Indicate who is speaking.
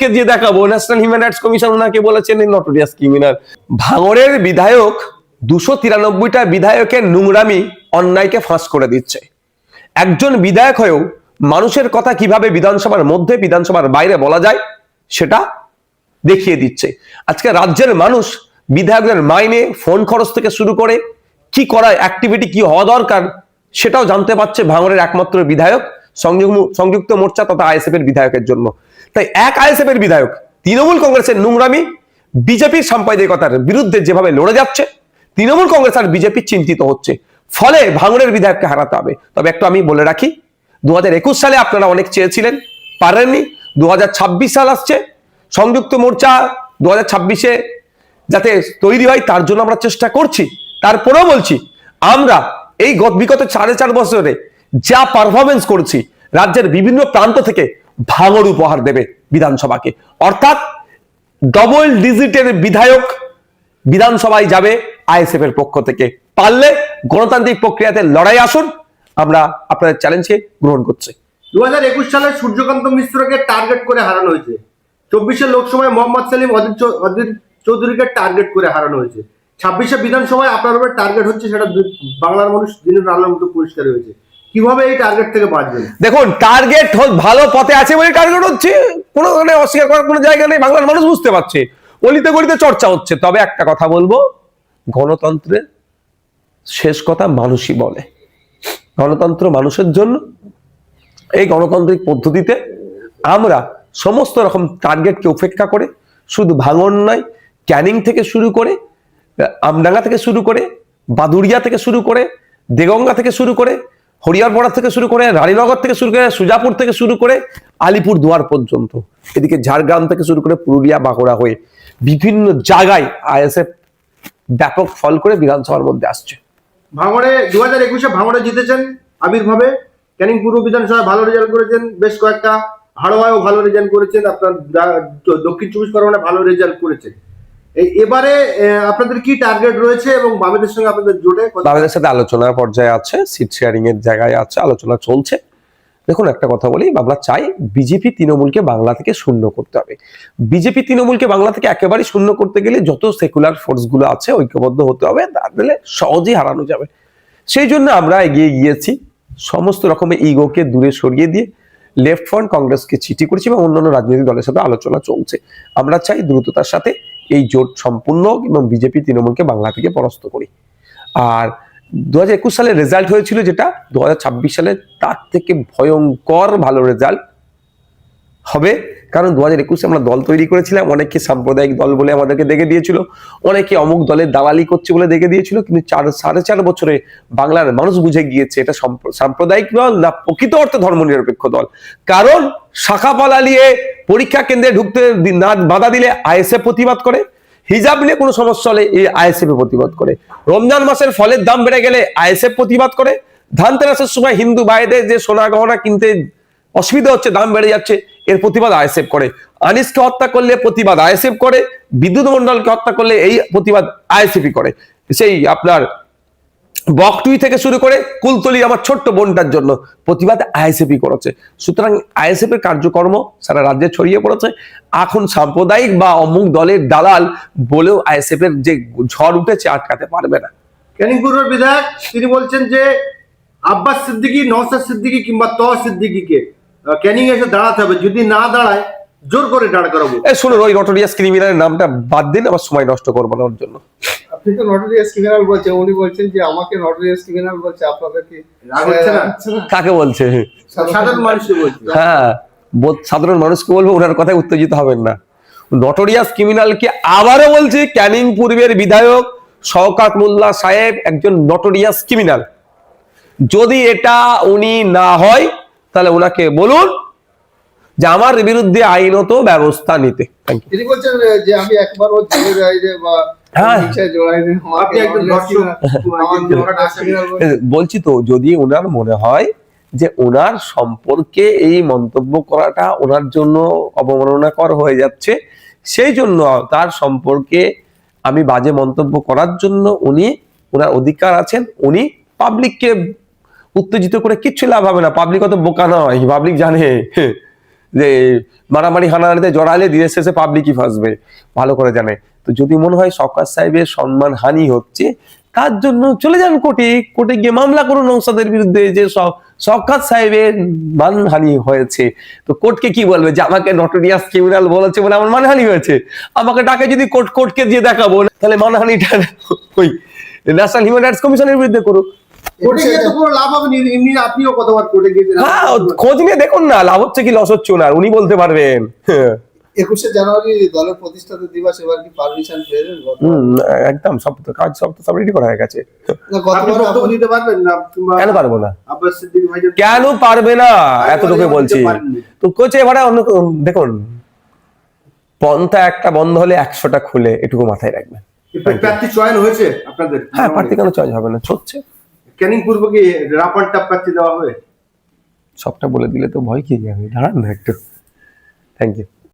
Speaker 1: কে দিয়ে দেখাবো? National human rights commission ওনাকে বলেছেন নটোরিয়াস ক্রিমিনাল ভাঙড়ের বিধায়ক, দুশো তিরানব্বইটা বিধায়কের নোংরামি অন্যায়কে ফাঁস করে দিচ্ছে। একজন বিধায়ক হয়েও মানুষের কথা কীভাবে বিধানসভার মধ্যে, বিধানসভার বাইরে বলা যায়, সেটা দেখিয়ে দিচ্ছে। আজকে রাজ্যের মানুষ বিধায়কদের মাইনে, ফোন খরচ থেকে শুরু করে কি করা অ্যাক্টিভিটি কি হওয়া দরকার, সেটাও জানতে পারছে ভাঙড়ের একমাত্র বিধায়ক সংযুক্ত মোর্চা তথা আইএসএফ এর বিধায়কের জন্য। তাই এক আইএসএফ এর বিধায়ক, তৃণমূল কংগ্রেসের নোংরামি বিজেপির সাম্প্রদায়িকতার বিরুদ্ধে যেভাবে লড়ে যাচ্ছে, তৃণমূল কংগ্রেস আর বিজেপি চিন্তিত হচ্ছে। ফলে ভাঙড়ের বিধায়ককে হারাতে হবে। তবে একটু আমি বলে রাখি দু সালে আপনারা অনেক চেয়েছিলেন, পারেননি। দু সাল আসছে, সংযুক্ত মোর্চা দু হাজার যাতে তৈরি হয়, তার জন্য আমরা চেষ্টা করছি। তারপরেও বলছি, আমরা এই গত- বিগত সাড়ে চার বছরে যা পারফরমেন্স করছি, রাজ্যের বিভিন্ন প্রান্ত থেকে ভাঙর উপহার দেবে বিধানসভাকে। অর্থাৎ ডবল ডিজিটের বিধায়ক বিধানসভায় যাবে আইএসএফ এর পক্ষ থেকে। পারলে গণতান্ত্রিক প্রক্রিয়াতে লড়াই আসুন। আমরা আপনাদের চ্যালেঞ্জকে গ্রহণ করছি।
Speaker 2: দু হাজার একুশ সালে সূর্যকান্ত মিশ্রকে টার্গেট করে হারানো হয়েছে। চব্বিশে লোকসভায় মোহাম্মদ সেলিম অদিত চৌধুরীকে টার্গেট করে হারানো হয়েছে। ছাব্বিশে বিধানসভায় আপনার টার্গেট হচ্ছে সেটা বাংলার মানুষ দিনের আলোর মতো পরিষ্কার হয়েছে। কীভাবে এই টার্গেট থেকে বাঁচবেন?
Speaker 1: দেখুন টার্গেট ভালো পথে আছে বলে টার্গেট হচ্ছে, কোনো ধরনের অস্বীকার করার কোনো জায়গা নেই, বাংলার মানুষ বুঝতে পারছে। অলিতে গলিতে চর্চা হচ্ছে। তবে একটা কথা বলব গণতন্ত্রের শেষ কথা মানুষই বলে। গণতন্ত্র মানুষের জন্য, এই গণতান্ত্রিক পদ্ধতিতে আমরা সমস্ত রকম টার্গেটকে উপেক্ষা করে, শুধু ভাঙন নয়, ক্যানিং থেকে শুরু করে, আমডাঙ্গা থেকে শুরু করে বাদুরিয়া থেকে শুরু করে, দেগঙ্গা থেকে শুরু করে হরিয়ারপাড়া থেকে শুরু করে রানীনগর থেকে শুরু করে সুজাপুর থেকে শুরু করে আলিপুর দুয়ার পর্যন্ত, এদিকে ঝাড়গ্রাম থেকে শুরু করে পুরুলিয়া, বাঁকুড়া হয়ে বিভিন্ন জায়গায় আইএসএফ ব্যাপক ফল করে বিধানসভার মধ্যে আসছে।
Speaker 2: ভাঙড়ে দু হাজার একুশে ভাঙড়ে জিতেছেন আবির্ভাবে। ক্যানিং পূর্ব বিধানসভায় ভালো রেজাল্ট করেছেন, বেশ কয়েকটা হাড়োয়ায়ও ভালো রেজাল্ট করেছেন, আপনার দক্ষিণ চব্বিশ পরগনায় ভালো রেজাল্ট করেছেন। এবারে আপনাদের কি টার্গেট রয়েছে এবং বামেদের সঙ্গে আপনাদের জোটে
Speaker 1: বাংলাদেশের সাথে আলোচনার পর্যায়ে আছে সিট শেয়ারিং এর জায়গায় আছে, আলোচনা চলছে। দেখুন, একটা কথা বলি আমরা চাই বিজেপি তৃণমূলকে বাংলা থেকে শূন্য করতে হবে। বিজেপি তৃণমূলকে বাংলা থেকে একেবারে শূন্য করতে গেলে যত সেকুলার ফোর্সগুলো আছে, ঐক্যবদ্ধ হতে হবে তাহলে সহজেই হারানো যাবে। সেই জন্য আমরা এগিয়ে গিয়েছি, সমস্ত রকমের ইগোকে দূরে সরিয়ে দিয়ে লেফট ফ্রন্ট কংগ্রেসকে চিঠি করেছি এবং অন্যান্য রাজনৈতিক দলের সাথে আলোচনা চলছে। আমরা চাই দ্রুততার সাথে এই জোট সম্পূর্ণ এবং বিজেপি, তৃণমূলকে বাংলা থেকে পরাস্ত করি। আর দু হাজার একুশ সালে রেজাল্ট হয়েছিল যেটা দু হাজার ছাব্বিশ সালে তার থেকে ভয়ঙ্কর ভালো রেজাল্ট হবে। কারণ দু হাজার একুশে আমরা দল তৈরি করেছিলাম অনেকে সাম্প্রদায়িক দল বলে আমাদেরকে দেখে দিয়েছিল, অনেকে অমুক দলের দালালি করছে বলে দেখে দিয়েছিল, কিন্তু চার, সাড়ে চার বছরে বাংলার মানুষ বুঝে গিয়েছে এটা সম্প্র- সাম্প্রদায়িক দল না প্রকৃত অর্থে ধর্মনিরপেক্ষ দল। কারণ শাখা পালালিয়ে পরীক্ষা কেন্দ্রে ঢুকতে না, বাধা দিলে আইএসএফ প্রতিবাদ করে, হিজাব নিয়ে কোনো সমস্যা হলে এই আইএসএফ প্রতিবাদ করে। রমজান মাসের ফলের দাম বেড়ে গেলে আইএসএফ প্রতিবাদ করে। ধানতেরাসের সময় হিন্দু ভাইদের যে সোনা গহনা কিনতে অসুবিধা হচ্ছে, দাম বেড়ে যাচ্ছে, এর প্রতিবাদ আইএসএফ করে। আনিসকে হত্যা করলে প্রতিবাদ আইএসএফ করে, বিদ্যুৎ মন্ডলকে হত্যা করলে এই প্রতিবাদ আইএসএফই করে। সেই আপনার বকটুই থেকে শুরু করে কুলতলি আমার ছোট্ট বোনটার জন্য প্রতিবাদ আইএসএফই করেছে। সুতরাং আইএসএফ এর কার্যকর্ম সারা রাজ্যে ছড়িয়ে পড়েছে। এখন সাম্প্রদায়িক বা অমুক দলের দালাল বলেও আইএসএফ এর যে ঝড় উঠেছে আটকাতে পারবে না।
Speaker 2: ক্যানিং পূর্ব বিধায়ক? তিনি বলছেন যে আব্বাস সিদ্দিকী নওসাদ সিদ্দিকী কিংবা তহ সিদ্দিকীকে ক্যানিং এসে দাঁড়াতে হবে। যদি না দাঁড়ায় জোর করে দাঁড় করাবো।
Speaker 1: এই শুনুন ওই নটোরিয়াস ক্রিমিনালের নামটা বাদ দিন আমার সময় নষ্ট করব না ওর জন্য।
Speaker 3: আপনি তো নটোরিয়াস ক্রিমিনাল বলছেন উনি বলছেন যে আমাকে নটোরিয়াস ক্রিমিনাল বলছে আপনাদের কি
Speaker 2: রাগ হচ্ছে না?
Speaker 1: কাকে বলছে?
Speaker 2: সাধারণ মানুষকে বলছি।
Speaker 1: হ্যাঁ সাধারণ মানুষকে বলব ওনার কথায় উত্তেজিত হবেন না। নটোরিয়াস ক্রিমিনালকে আবারও বলছি ক্যানিং পূর্বের বিধায়ক শওকাত মোল্লা সাহেব একজন নটোরিয়াস ক্রিমিনাল যদি এটা উনি না হয় তাহলে ওনাকে বলুন যে আমার বিরুদ্ধে আইনত ব্যবস্থা নিতে।
Speaker 3: তিনি বলছেন যে আমি একবার
Speaker 1: হ্যাঁ। বলছি তো যদি ওনার মনে হয় যে ওনার সম্পর্কে এই মন্তব্য করাটা ওনার জন্য অবমাননাকর হয়ে যাচ্ছে সেই জন্য তার সম্পর্কে আমি বাজে মন্তব্য করার জন্য উনি ওনার অধিকার আছেন উনি পাবলিককে উত্তেজিত করে কিচ্ছু লাভ হবে না। পাবলিক অত বোকা নয়। পাবলিক জানে যে মারামারি, হানাহানিতে জড়ালে দিনের শেষে পাবলিকই ফাঁসবে। ভালো করে জানে। তো যদি মনে হয় সরকার সাহেবের সম্মান হানি হচ্ছে, তার জন্য চলে যান কোর্টে। কোর্টে গিয়ে মামলা করুন নৌসাদের বিরুদ্ধে যে সরকার সাহেবের মানহানি হয়েছে। তো কোর্টকে কি বলবে যে আমাকে নটোরিয়াস ক্রিমিনাল বলেছে বলে আমার মানহানি হয়েছে? আমাকে ডাকে যদি কোর্ট কোর্টকে দিয়ে দেখাবো, তাহলে মানহানিটা ওই ন্যাশনাল হিউম্যান রাইটস কমিশনের বিরুদ্ধে করুক।
Speaker 2: না।
Speaker 1: হ্যাঁ খোঁজ নিয়ে দেখুন না লাভ হচ্ছে কি লস হচ্ছে ওনার উনি বলতে পারবেন।
Speaker 3: একুশে জানুয়ারি দলের প্রতিষ্ঠাতা দিবস এবার কি পারমিশন পেয়েছেন
Speaker 1: একদম সব তো কাজ সব তো সব রেডি করা হয়ে গেছে।
Speaker 3: না
Speaker 2: আপনি
Speaker 3: গতবার
Speaker 2: বক্তব্য
Speaker 3: আপনি-
Speaker 2: দিতে পারবেন না কিংবা
Speaker 1: কেন পারব না?
Speaker 2: আব্বাস সিদ্দিক ভাইজান
Speaker 1: কেন পারবে না? এতটুকু বলছি। তো কোচে এবারে অন্য দেখুন পন্থা একটা বন্ধ হলে একশোটা খুলে এটুকু মাথায় রাখবেন।
Speaker 2: প্রার্থী চয়ন হয়েছে আপনাদের?
Speaker 1: হ্যাঁ প্রার্থী কেন চয়েস হবে না? হচ্ছে।
Speaker 2: ক্যানিং পূর্ব কি রাপারটা প্রার্থী দেওয়া হবে
Speaker 1: সবটা বলে দিলে তো ভয় কি যাবে। দাঁড়ান না একটু। Thank you